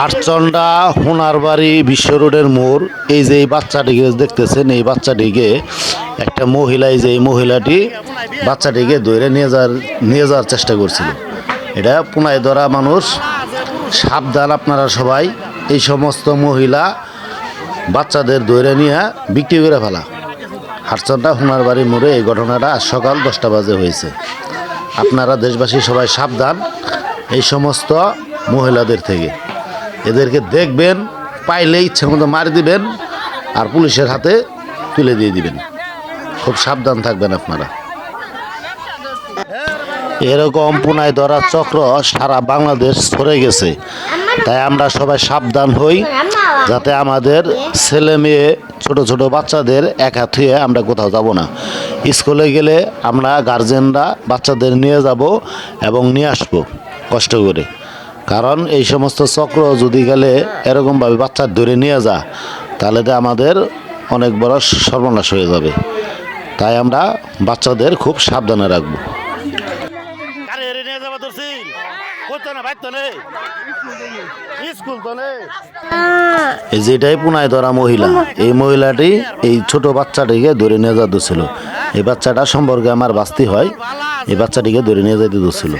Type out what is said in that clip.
হাটচন্ডা হোনারবাড়ি, বিশ্ব রোডের মোড়, এই যে এই বাচ্চাটিকে দেখতেছেন, এই বাচ্চাটিকে একটা মহিলা, এই যে এই মহিলাটি বাচ্চাটিকে ধরে নিয়ে যাওয়ার নিয়ে যাওয়ার চেষ্টা করছিল। এটা পুনায় ধরা মানুষ, সাবধান আপনারা সবাই, এই সমস্ত মহিলা বাচ্চাদের ধরে নিয়ে বিক্রি করে ফেলা। হাটচন্ডা হোনারবাড়ি মোড়ে এই ঘটনাটা সকাল দশটা বাজে হয়েছে। আপনারা দেশবাসী সবাই সাবধান এই সমস্ত মহিলাদের থেকে। এদেরকে দেখবেন, পাইলে ইচ্ছে মতো মারি দিবেন আর পুলিশের হাতে তুলে দিয়ে দিবেন। খুব সাবধান থাকবেন আপনারা। এরকম পুনায় ধরা চক্র সারা বাংলাদেশ ছড়ে গেছে। তাই আমরা সবাই সাবধান হই, যাতে আমাদের ছেলে মেয়ে, ছোট ছোট বাচ্চাদের একা থুয়ে আমরা কোথাও যাব না। স্কুলে গেলে আমরা গার্জেনরা বাচ্চাদের নিয়ে যাব এবং নিয়ে আসব, কষ্ট করে। কারণ এই সমস্ত চক্র যদি গেলে এরকমভাবে বাচ্চা ধরে নিয়ে যা তাহলে তো আমাদের অনেক বড় সর্বনাশ হয়ে যাবে। তাই আমরা বাচ্চাদের খুব সাবধানে রাখব। এই যেটাই পুনায় ধরা মহিলা। এই মহিলাটি এই ছোট বাচ্চাটিকে ধরে নিয়ে যা ছিল এই বাচ্চাটা সম্পর্কে আমার বাস্তি হয়। এই বাচ্চাটিকে ধরে নিয়ে যেতে দিচ্ছিল